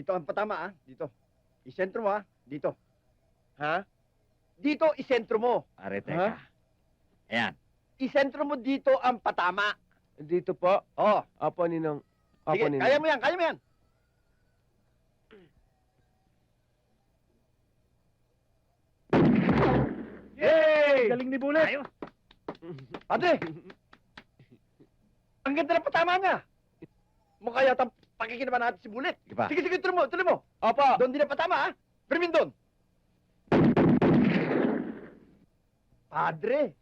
Dito ang patama, ah. Dito. Isentro mo, ah. Dito. Ha? Dito, isentro mo. Pare, teka. Ayan. Isentro mo dito ang patama. Dito po. Oh, Apo, Ninong. Apo, sige, Ninong. kaya mo yan, kaya mo yan. Yay! Galing ni Bullet. Tayo. Ate! Ang ganda ng patama niya. Mukha yata pakikinaban natin si Bulit. Sige pa. Sige, sige, tuloy mo, tuloy mo. Apo. Doon din ang patama, ha? Primin doon. Padre!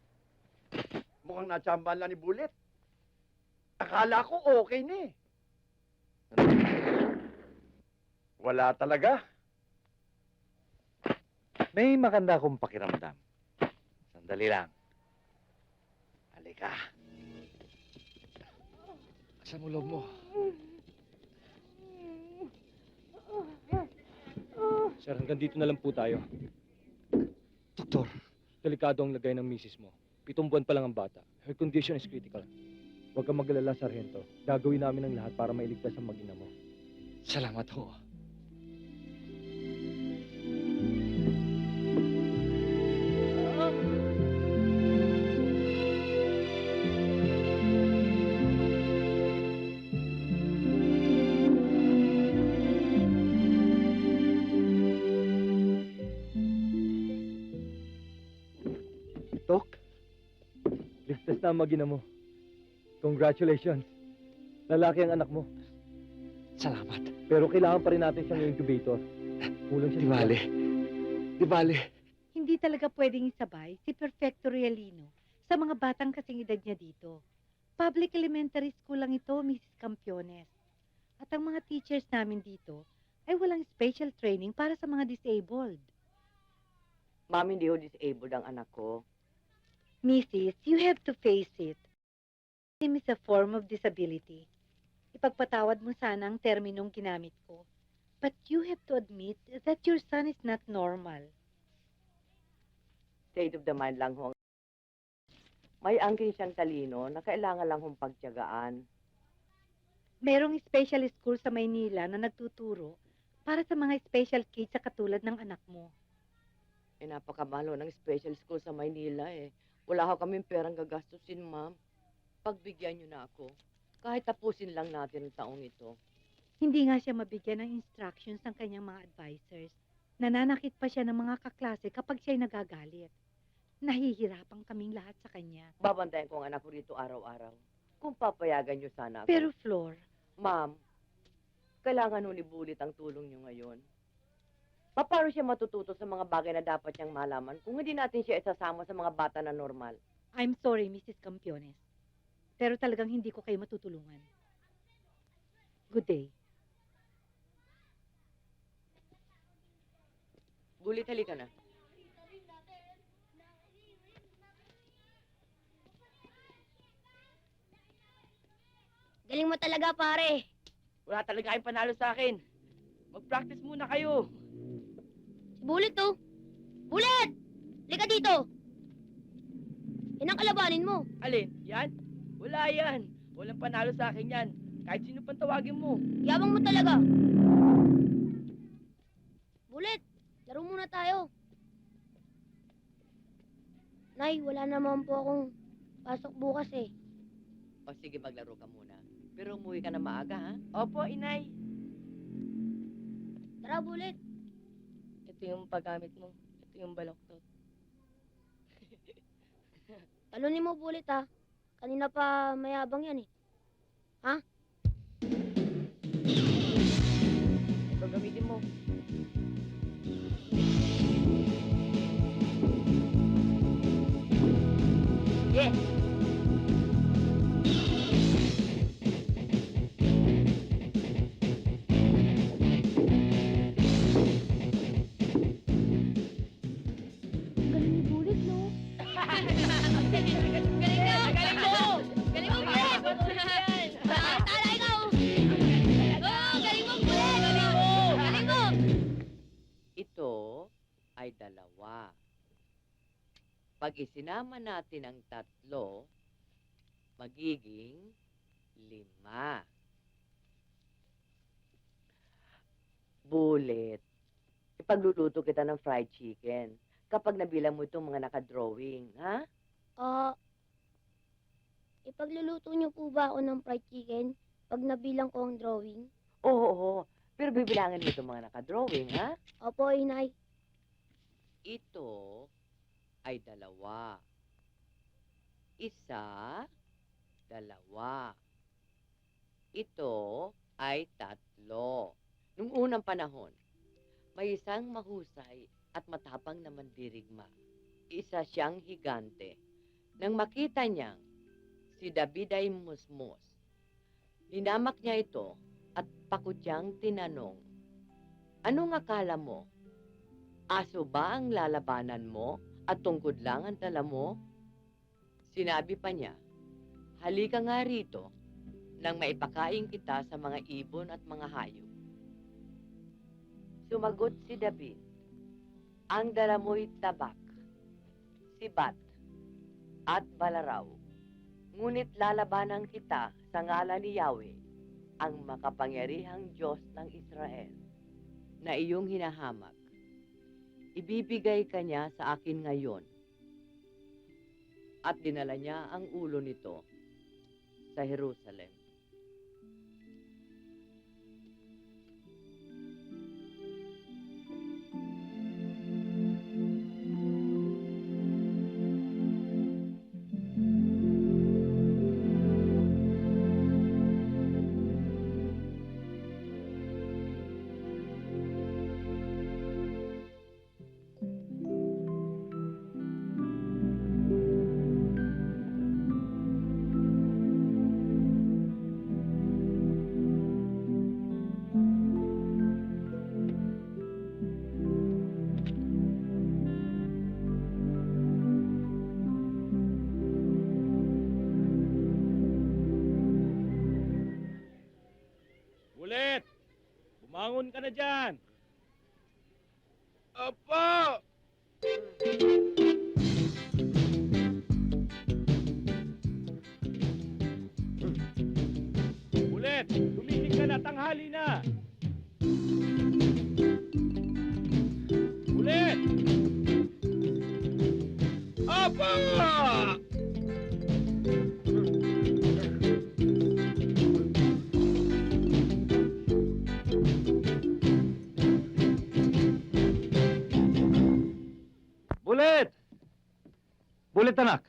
Mukhang natsambahan lang ni Bulit. Akala ko okay na eh. Wala talaga. May maganda akong pakiramdam. Sandali lang. Halika. Asan mo loob mo? Sir, hanggang dito na lang po tayo. Doktor. Delikado ang lagay ng misis mo. Pitong buwan pa lang ang bata. Her condition is critical. Huwag kang magalala, Sargento. Gagawin namin ang lahat para mailigtas ang magina mo. Salamat ho. Ligtas na ang magina mo. Congratulations. Lalaki ang anak mo. Salamat. Pero kailangan pa rin natin siyang incubator. Kulang siya Di bale. Di bale. Hindi talaga pwedeng isabay si Perfecto Realino sa mga batang kasing edad niya dito. Public elementary school lang ito, Mrs. Campiones. At ang mga teachers namin dito ay walang special training para sa mga disabled. Ma'am, hindi ho disabled ang anak ko. Mrs., you have to face it. Autism is a form of disability. Ipagpatawad mo sana ang terminong ginamit ko. But you have to admit that your son is not normal. State of the mind lang ho. May angkin siyang talino na kailangan lang hong pagtiyagaan. Merong special school sa Maynila na nagtuturo para sa mga special kids sa katulad ng anak mo. Eh, napakamahal ho ng special school sa Maynila eh. Wala ho kaming perang gagastusin, ma'am. Pagbigyan niyo na ako. Kahit tapusin lang natin ang taong ito. Hindi nga siya mabigyan ng instructions ng kanyang mga advisors. Nananakit pa siya ng mga kaklase kapag siya'y nagagalit. Nahihirapan kaming lahat sa kanya. Babantayan ko ang anak ko rito araw-araw. Kung papayagan niyo sana ako. Pero Flor, Ma'am, kailangan ho ni Bulit ang tulong niyo ngayon. Paano siya matututo sa mga bagay na dapat niyang malaman kung hindi natin siya isasama sa mga bata na normal? I'm sorry, Mrs. Campiones. Pero talagang hindi ko kayo matutulungan. Good day. Bulit, halika na. Galing mo talaga, pare. Wala talaga kayong panalo sa akin. Mag-practice muna kayo. Si Bullet, oh. Bullet! Lika dito. Yan ang kalabanin mo. Alin? Yan? Wala yan. Walang panalo sa akin yan. Kahit sino pang tawagin mo. Yabang mo talaga. Bullet, laro muna tayo. Nay, wala naman po akong pasok bukas eh. O sige, maglaro ka muna. Pero umuwi ka na maaga, ha? Opo, inay. Tara, Bullet. Ito yung paggamit mo. Ito yung baloktot. Talunin mo, Bullet, ha. Kanina pa mayabang yan eh. Ito gamitin mo. Yes. Pag isinama natin ang tatlo, magiging lima. Bullet. Ipagluluto kita ng fried chicken. Kapag nabilang mo itong mga nakadrawing, ha? Ah, ipagluluto niyo po ba ako ng fried chicken pag nabilang ko ang drawing? Oo, oo. Pero bibilangin mo itong mga nakadrawing, ha? Opo, inay. Ito ay dalawa. Isa, dalawa. Ito ay tatlo. Nung unang panahon, may isang mahusay at matapang na mandirigma. Isa siyang higante. Nang makita niyang si David ay musmus, linamak niya ito at pakutyang tinanong, Anong akala mo? Aso ba ang lalabanan mo at tungkod lang ang dala mo? Sinabi pa niya, halika nga rito nang maipakain kita sa mga ibon at mga hayop. Sumagot si David, ang dala mo'y tabak, sibat, at balaraw. Ngunit lalabanan kita sa ngalan ni Yahweh, ang makapangyarihang Diyos ng Israel, na iyong hinahamak ibibigay ka niya sa akin ngayon. At dinala niya ang ulo nito sa Jerusalem. Na dyan! Bullet! Bullet, anak.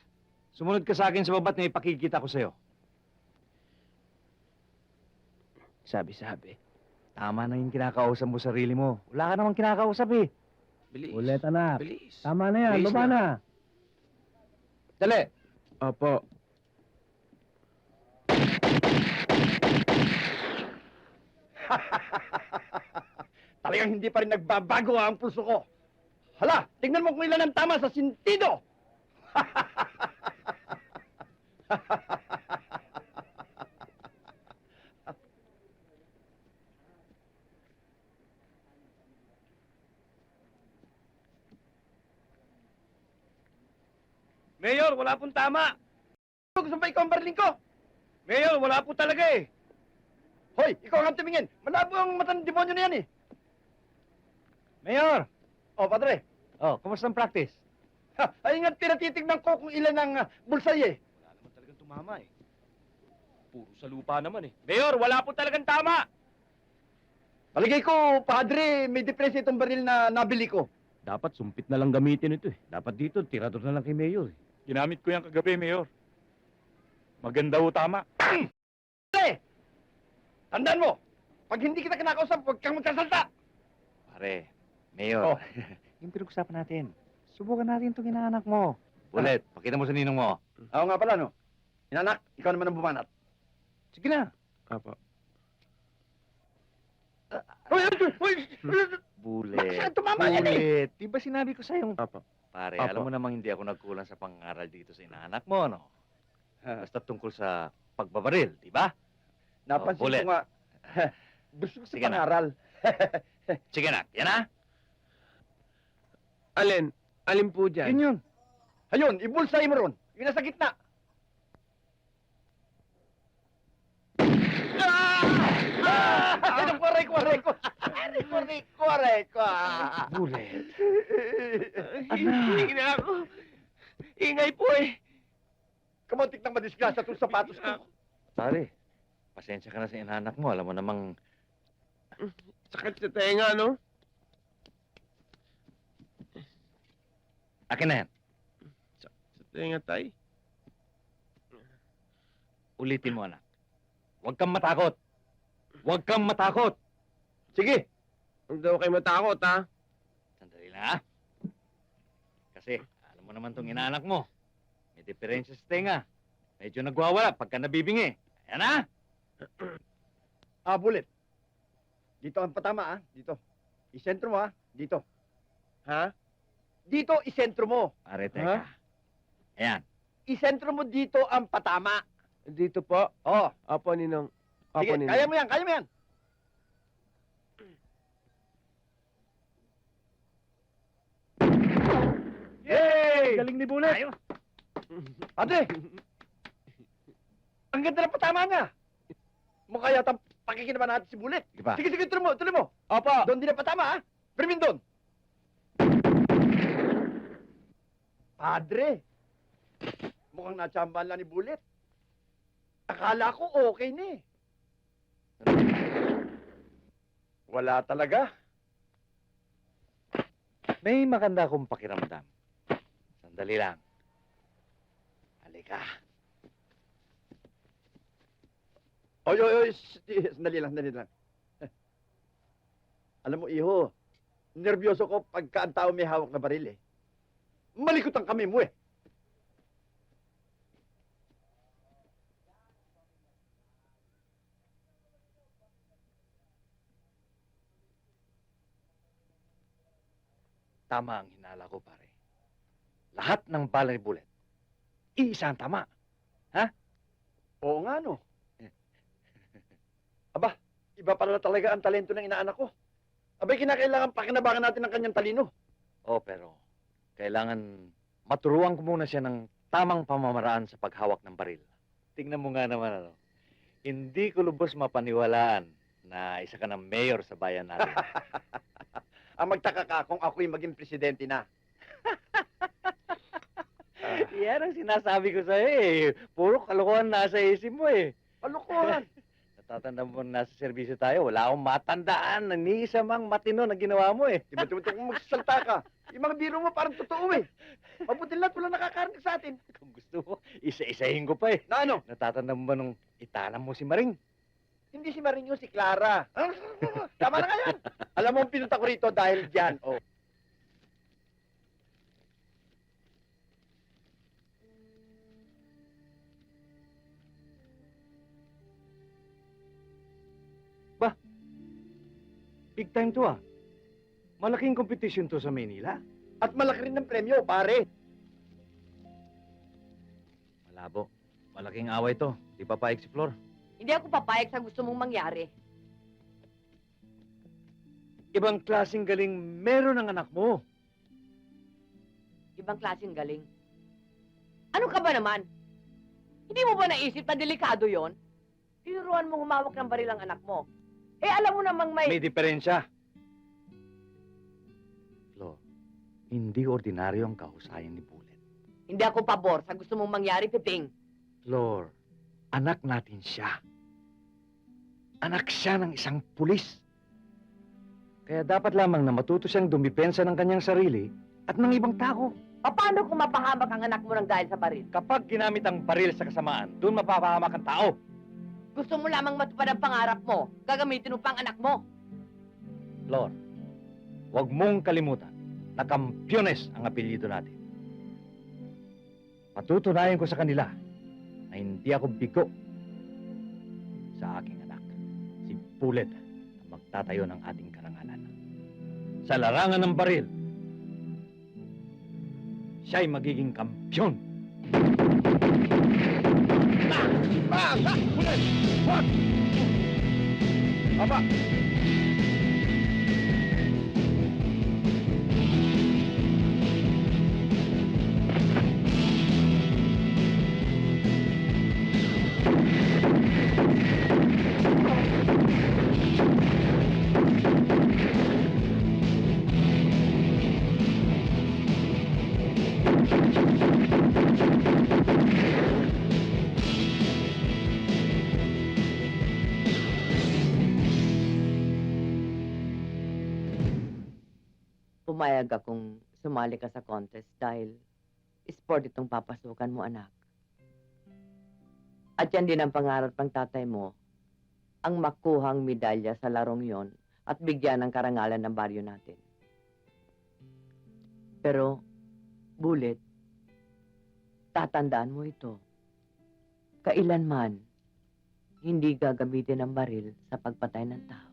Sumunod ka sa akin sa babat na ipakikita ko sa'yo. Sabi-sabi. Tama na yung kinakausap mo sarili mo. Wala ka namang kinakausap eh. Bilis. Ulit, anak. Bilis. Tama na yan, Bilis baba na. na. Dali! Opo. Talagang hindi pa rin nagbabago ang puso ko. Hala, tingnan mo kung ilan ang tama sa sintido. Mayor, wala pong tama. Gusto ba ikaw ang barling ko? Mayor, wala po talaga eh. Hoy, ikaw ang tumingin. Malabo ang mata ng demonyo na yan eh. Mayor! Oh, padre. Oh, kumusta ang practice? Ha, ay nga tinatitignan ko kung ilan ang uh, bulsay eh. Wala naman talagang tumama eh. Puro sa lupa naman eh. Mayor, wala po talagang tama! Palagay ko, padre, may depresya itong baril na nabili ko. Dapat sumpit na lang gamitin ito eh. Dapat dito, tirador na lang kay Mayor eh. Ginamit ko yan kagabi, Mayor. Maganda ho tama. Pare! Tandaan mo, pag hindi kita kinakausap, huwag kang magkasalta. Pare, Mayor, Oh. yung pinag-usapan natin. Subukan natin itong inaanak mo. Bullet, pakita mo sa ninong mo. Oo nga pala, no? Inanak, ikaw naman ang bumanat. Sige na. Apo. Uy, uy, uy, uy, Bullet. Saan tumama yan eh? Bullet. Di ba sinabi ko sa'yo? Apo. Pare, Apo. alam mo namang hindi ako nagkulang sa pangaral dito sa inaanak mo, no? Basta tungkol sa pagbabaril, di ba? Napansin Oh, bullet. ko nga, gusto ko sa Sige na. pangaral. Sige na, yan na. Alin? Alin po dyan? Yun yun. Ayun, ibulsay mo ron. Yung nasa gitna. Ah! Ah! Ay, naku, aray ko, aray ko. Riko-riko-riko. Bullet. Hindi na ako. Ingay po eh. Kamuntik nang madisgrasya itong sapatos ko. Pare, pasensya ka na sa inanak mo. Alam mo namang Sakit sa tenga, no? Akin na yan. Sa tenga, tay. Ulitin mo, anak. Huwag kang matakot. Huwag kang matakot. Sige, Huwag daw kayo matakot, ha? Sandali lang, ha? Kasi, alam mo naman tong inaanak mo. May diferensya sa tenga. Medyo nagwawala pagka nabibingi. Ayan na! ah, bullet. Dito ang patama, ah. Dito. Isentro mo, ah. Dito. Ha? Dito, isentro mo. Pare, teka. Ayan. Isentro mo dito ang patama. Dito po. Oh, Apo, Ninong. Apo, sige, Ninong. kaya mo yan, kaya mo yan. Yay! Galing ni Bullet! Ate! Ang ganda ng patama niya. Mukha yata pakikinaban natin si Bullet. Sige pa. Sige, sige, tuloy mo, tuloy mo. Opo. Doon din ang patama, ha? Permin doon. Padre! Mukhang natsambahan lang ni Bullet. Akala ko okay na eh. Wala talaga. May maganda akong pakiramdam. Sandali lang. Halika. Oy, oy, oy, eh, sandali lang, sandali lang. Alam mo, iho, nervyoso ko pagka ang tao may hawak na baril eh. Malikot ang kami mo eh. Tama ang hinala ko, pare. Lahat ng bala ni Bullet, iisa ang tama. Oo nga, no. Aba, iba pala talaga ang talento ng inaanak ko. Abay, kinakailangan pakinabangan natin ng kanyang talino. Oh, pero kailangan maturuan ko muna siya ng tamang pamamaraan sa paghawak ng baril. Tingnan mo nga naman, ano. Hindi ko lubos mapaniwalaan na isa ka ng mayor sa bayan natin. Ang magtaka ka kung ako'y maging presidente na. Yan ang sinasabi ko sa'yo eh. Puro kalokohan nasa isip mo eh. Palukuhan. Natatanda mo na nasa serbisyo tayo, wala akong matandaan ni isa mang matino na ginawa mo eh. Ba tumutok kung magsasalta ka? Yung mga biro mo parang totoo eh. Mabuti lahat wala nakakarinig sa atin. Kung gusto mo, isa-isahin ko pa eh. Na ano? Natatanda mo ba nung italam mo si Maring? Hindi si Marinho, si Clara. Tama na nga yan. Alam mo, ang pinunta ko rito dahil dyan. Oh. Big time to ah. Malaking competition to sa Maynila. At malaki rin ng premyo, pare. Malabo. Malaking away to. Di pa pa-explore. Hindi ako papayag sa gusto mong mangyari. Ibang klaseng galing meron ng anak mo. Ibang klaseng galing. Ano ka ba naman? Hindi mo ba naisip na delikado yon? Tinuruan mo humawak ng baril ang anak mo. Eh, alam mo namang may... May diferensya. Flo, hindi ordinaryo ang kahusayan ni Bullet. Hindi ako pabor sa gusto mong mangyari, Piping. Flor, anak natin siya. Anak siya ng isang pulis. Kaya dapat lamang na matuto siyang dumipensa ng kanyang sarili at ng ibang tao. Paano kung mapahamak ang anak mo ng dahil sa baril? Kapag ginamit ang baril sa kasamaan, doon mapapahamak ang tao. Gusto mo lamang matupad ang pangarap mo, gagamitin mo pang anak mo. Flor, huwag mong kalimutan na kampyones ang apelyido natin. Patutunayan ko sa kanila na hindi ako bigo sa aking anak, si Bullet, na magtatayo ng ating karangalan. Sa larangan ng baril, siya'y magiging kampyon. Ah! Ah! Bullet! Wag! Aba! Pumayag akong sumali ka sa contest dahil sport itong papasukan mo, anak. At yan din ang pangarap ng tatay mo, ang makuhang medalya sa larong yon at bigyan ng karangalan ng baryo natin. Pero, Bulit, tatandaan mo ito. Kailanman, hindi gagamitin ang baril sa pagpatay ng tao.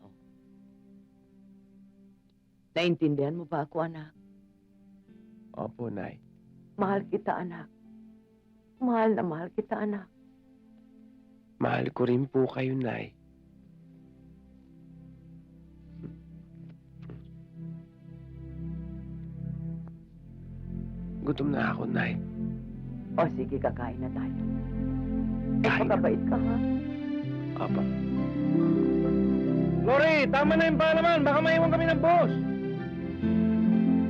Naintindihan mo ba ako, anak? Opo, Nay. Mahal kita, anak. Mahal na mahal kita, anak. Mahal ko rin po kayo, Nay. Gutom na ako, Nay. O sige, kakain na tayo. Eh, Kain na. pagkabait ka, ha? Opo. Lori, tama na yung palaman. Baka maiwan kami ng boss.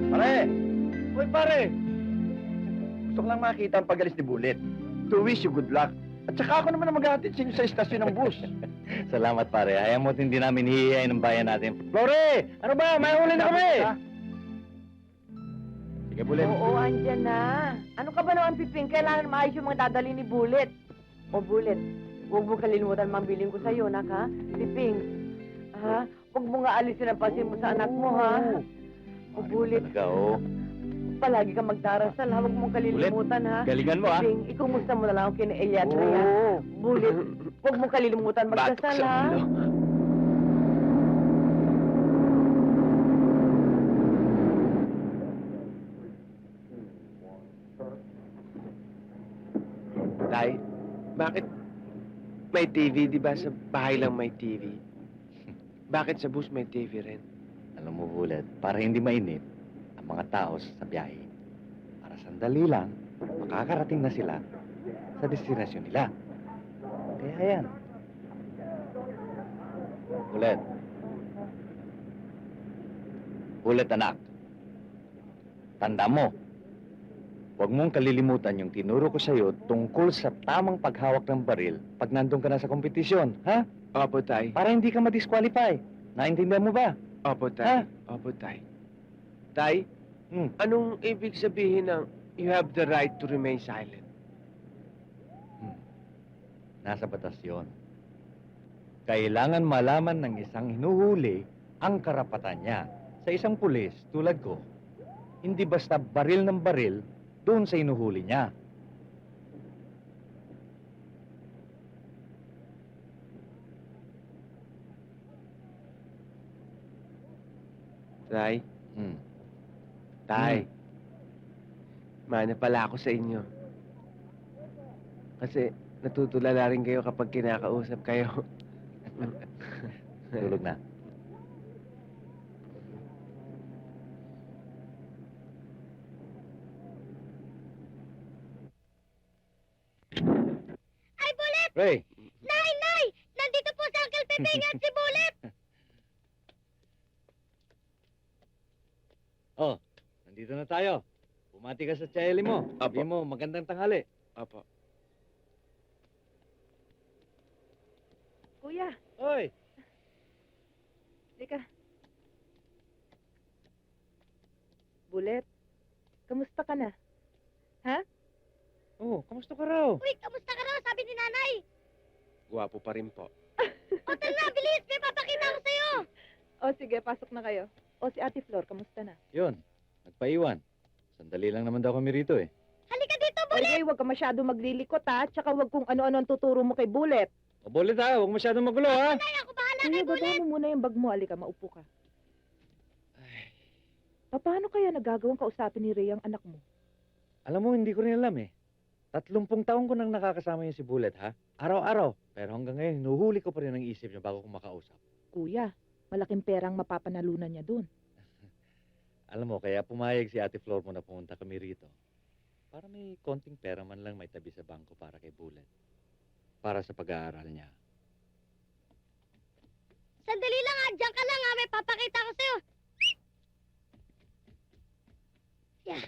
Pare! Uy, pare! Gusto ko lang makita ang pagalis ni Bullet. To wish you good luck. At saka ako naman ang maghahatid sa inyo sa istasyon ng bus. Salamat pare. Ayaw mo't hindi namin hihiyain ng bayan natin. Lori! Ano ba? May huli na kami! Sige, Bullet. Oo, andyan na. Ano ka ba naman, Piping? Kailangan maayos yung mga dadali ni Bullet. O, Bullet, huwag mo kalilimutan mambiling ko sa'yo, nak, ha? Piping, ha? Huwag mo nga alisin ang pansin mo sa anak mo, ha? O, Bullet, Talaga, oh. palagi ka magdarasal, ha? Huwag mong kalilimutan, ha? Galingan mo, ah. Piping, ikumusta mo na lang ako kina Elia at Rhea. Bullet, huwag mong kalilimutan magdasal, sa ha? Tay, bakit may TV, di ba? Sa bahay lang may TV. Bakit sa bus may TV rin? Alam mo, Bullet, para hindi mainit ang mga tao sa biyahe. Para sandali lang, makakarating na sila sa destinasyon nila. Kaya yan. Bullet. Bullet, anak. Tanda mo, huwag mong kalilimutan yung tinuro ko sa'yo tungkol sa tamang paghawak ng baril pag nandun ka na sa kompetisyon, ha? Opo, Tay. Para hindi ka ma-disqualify. Naintindihan mo ba? Opo, Ha? Tay. Opo, Tay. Tay, Hmm. anong ibig sabihin ng you have the right to remain silent? Nasa batas yon. Kailangan malaman ng isang hinuhuli ang karapatan niya. Sa isang pulis, tulad ko, hindi basta baril ng baril doon sa hinuhuli niya. Tay, Hmm. Tay. Mana pala ako sa inyo. Kasi natutulala rin kayo kapag kinakausap kayo. Tulog na. Ay, Bullet! Ray, Nay, Nay! Nandito po sa Uncle Pepeng at si Bullet! oh, nandito na tayo. Bumati ka sa tsayeli mo. Apo. Sabi mo, magandang tanghali. Opo. Kuya, Hoy, Lika. Bullet, kamusta ka na? oh, kamusta ka raw? Uy, kamusta ka raw? Sabi ni Nanay. Guwapo pa rin po. O, tara na, bilis! May papakita ko sa'yo! O sige, pasok na kayo. O si Ate Flor, kamusta na? Yun, nagpaiwan. Sandali lang rito eh. Halika dito, Bullet! oy, huwag ka masyado maglilikot ha, tsaka huwag kung ano-ano ang tuturo mo kay Bullet. O, bulit ha, huwag masyadong magulo ha. Nay, ako bahala kay baba Bullet! mo muna yung bag mo, alika, maupo ka. Paano kaya nagagawang kausapin ni Ray ang anak mo? Alam mo, hindi ko rin alam eh. Tatlumpung taong ko nang nakakasama yung si Bullet, ha? Araw-araw. Pero hanggang ngayon, hinuhuli ko pa rin ang isip niya bago ko makausap. Kuya, malaking perang mapapanalunan niya dun. Alam mo, kaya pumayag si Ate Flor mo na pumunta kami rito. Para may konting pera man lang may tabi sa bangko para kay Bullet. Para sa pag-aaral niya. Sandali lang ha, diyan ka lang ha, may papakita ko sa'yo. Yeah.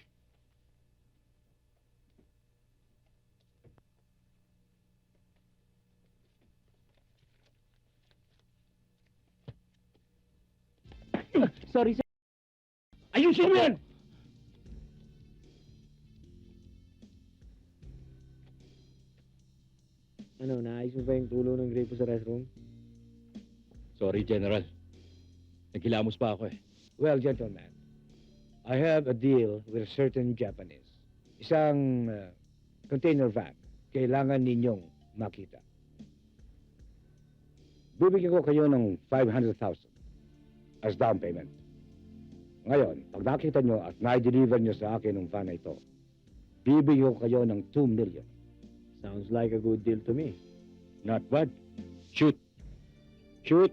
Sorry, sir. Ayun Ayusin mo yan! Ano, naayos mo ba yung tulo ng gripo sa restroom? Sorry, General. Naghilamos pa ako eh. Well, gentlemen, I have a deal with certain Japanese. Isang uh, container van. Kailangan ninyong makita. Bibigyan ko kayo ng 500,000 as down payment. Ngayon, pag nakita nyo at na-deliver nyo sa akin ng van na ito, bibigyan ko kayo ng 2 million. Sounds like a good deal to me. Not bad. Shoot! Shoot!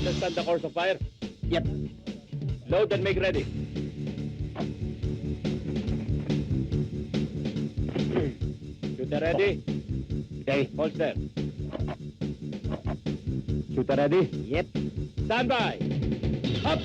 Understand the course of fire? Yep. Load and make ready. Shooter ready? Okay. Holster. Shooter ready? Yep. Stand by. Up!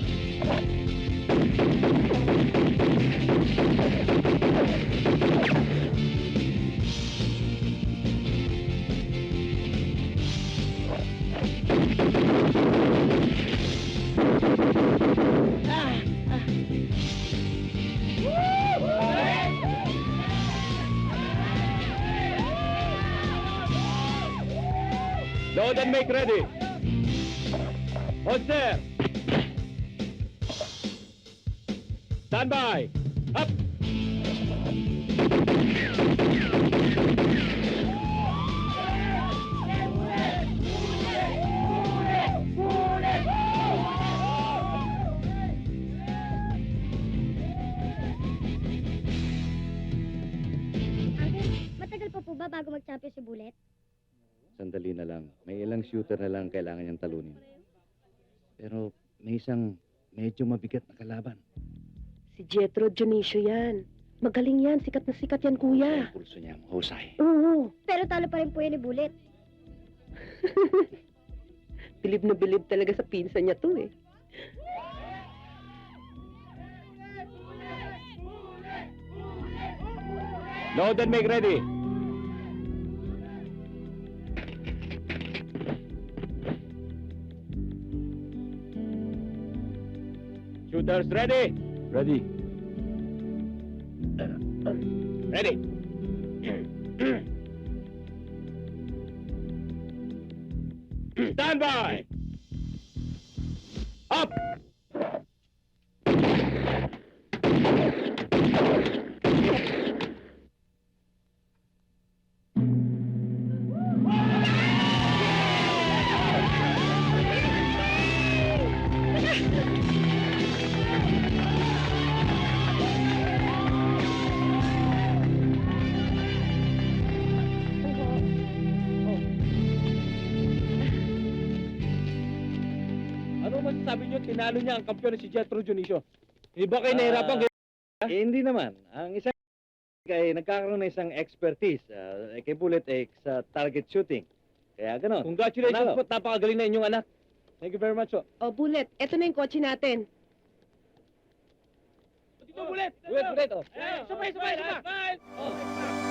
Load and make ready. Holster. Stand by. Up. Sandali na lang. May ilang shooter na lang kailangan niyang talunin. Pero may isang medyo mabigat na kalaban. Si Jetro Dionisio yan. Magaling yan. Sikat na sikat yan, kuya. Ang pulso niya, mahusay. Oo. Pero talo pa rin po yan ni Bullet. Bilib na bilib talaga sa pinsan niya to eh. Load and make ready. Shooters ready. Ready. Ready. Stand by. Masasabi niyo, tinalo niya ang kampiyon na si Jetro Dionisio? Hindi ba kayo nahirapan kayo? Eh, hindi naman. Ang isang ay nagkakaroon ng isang expertise. ah, kay Bullet eh, sa target shooting. Kaya ganon. Congratulations Panalo. po, napakagaling na inyong anak. Thank you very much po. O, Bullet, eto na yung kotse natin. Dito, Bullet! Wait, wait, oh. Sabay, sabay, sabay!